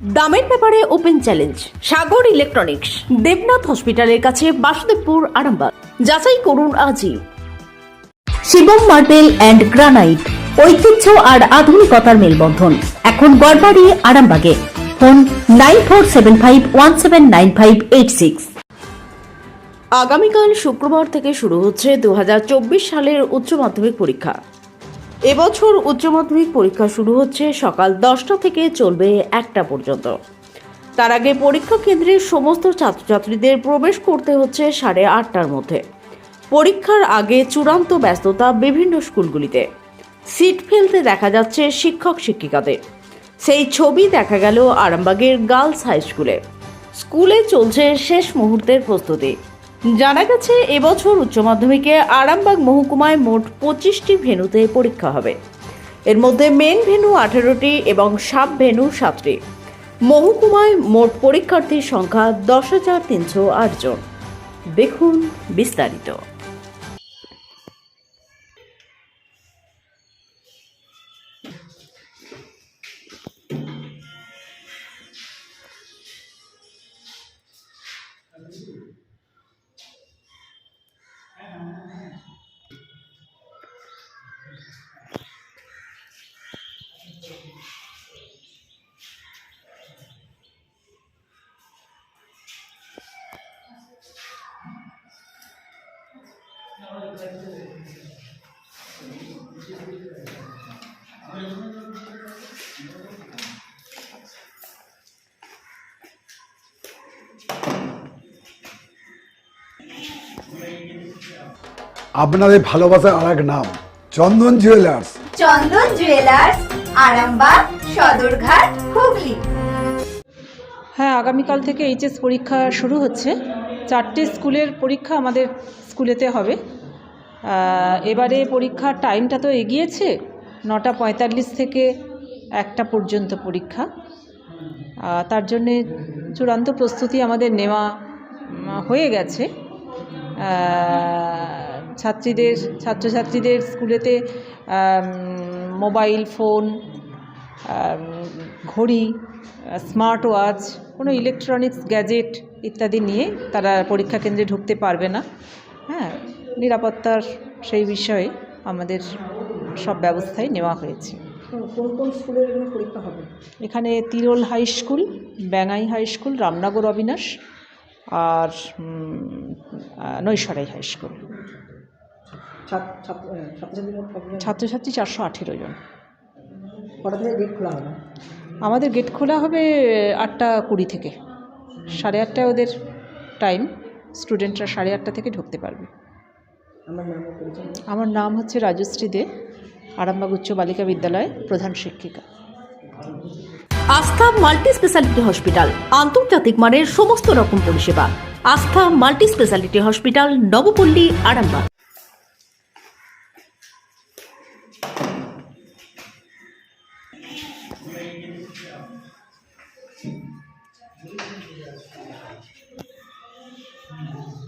দামের ব্যাপারে open challenge, Sagar electronics, Debnath হসপিটালের কাছে বাসুদেবপুর, আরামবাগ। যাচাই করুন আজই। শিবম মার্বেল অ্যান্ড গ্রানাইট, ঐতিহ্য আর আধুনিকতার মেলবন্ধন। এখন গড়বাড়ি, আরামবাগে। Phone nine four seven five one seven nine five eight six. আগামীকাল শুক্রবার থেকে শুরু হচ্ছে দু হাজার চব্বিশ সালের উচ্চ মাধ্যমিক পরীক্ষা। এবছর উচ্চ মাধ্যমিক পরীক্ষা শুরু হচ্ছে সকাল দশটা থেকে চলবে একটা পর্যন্ত। তার আগে পরীক্ষা কেন্দ্রে সমস্ত ছাত্রছাত্রীদের প্রবেশ করতে হচ্ছে সাড়ে আটটার মধ্যে। পরীক্ষার আগে চূড়ান্ত ব্যস্ততা বিভিন্ন স্কুলগুলিতে। সিট ফেলতে দেখা যাচ্ছে শিক্ষক শিক্ষিকাদের। সেই ছবি দেখা গেল আরামবাগের গার্লস হাই স্কুলে। স্কুলে চলছে শেষ মুহূর্তের প্রস্তুতি। জানা গেছে, এবছর উচ্চ মাধ্যমিকে আরামবাগ মহকুমায় মোট পঁচিশটি ভেনুতে পরীক্ষা হবে। এর মধ্যে মেন ভেনু আঠেরোটি এবং সাব ভেনু সাতটি। মহকুমায় মোট পরীক্ষার্থীর সংখ্যা দশ হাজার তিনশো আটজন দেখুন বিস্তারিত। আপনাদের ভালোবাসার আর এক নাম চন্দন জুয়েলার্স চন্দন জুয়েলার্স আরামবাগ সদরঘাট হুগলি। হ্যাঁ আগামীকাল থেকে এইচএস পরীক্ষা শুরু হচ্ছে। চারটে স্কুলের পরীক্ষা আমাদের স্কুলেতে হবে। এবারে পরীক্ষার টাইমটা তো এগিয়েছে। নটা পঁয়তাল্লিশ থেকে একটা পর্যন্ত পরীক্ষা। তার জন্যে চূড়ান্ত প্রস্তুতি আমাদের নেওয়া হয়ে গেছে। ছাত্রীদের, ছাত্রছাত্রীদের স্কুলেতে মোবাইল ফোন ঘড়ি, স্মার্ট ওয়াচ, কোনো ইলেকট্রনিক্স গ্যাজেট ইত্যাদি নিয়ে তারা পরীক্ষা কেন্দ্রে ঢুকতে পারবে না। হ্যাঁ নিরাপত্তার সেই বিষয়ে আমাদের সব ব্যবস্থাই নেওয়া হয়েছে। কোন কোন স্কুলের এখানে পরীক্ষা হবে? এখানে Tirol high school Byangai high school Ramnagar Abinash আর নৈশরাই হাই স্কুল? ছাত্রছাত্রী চারশো আঠেরো জন। গেট খোলা হবে? আমাদের গেট খোলা হবে আটটা কুড়ি থেকে। সাড়ে আটটায় ওদের টাইম স্টুডেন্টরা সাড়ে আটটা থেকে ঢুকতে পারবে। আমার নাম আমার নাম হচ্ছে রাজশ্রী দে আরামবাগ উচ্চ বালিকা বিদ্যালয় প্রধান শিক্ষিকা। আস্থা মাল্টি স্পেশালিটি হসপিটাল আন্তর্জাতিক মানের সমস্ত রকম পরিষেবা। Astha multi speciality hospital Nabapalli Arambagh. AC nursing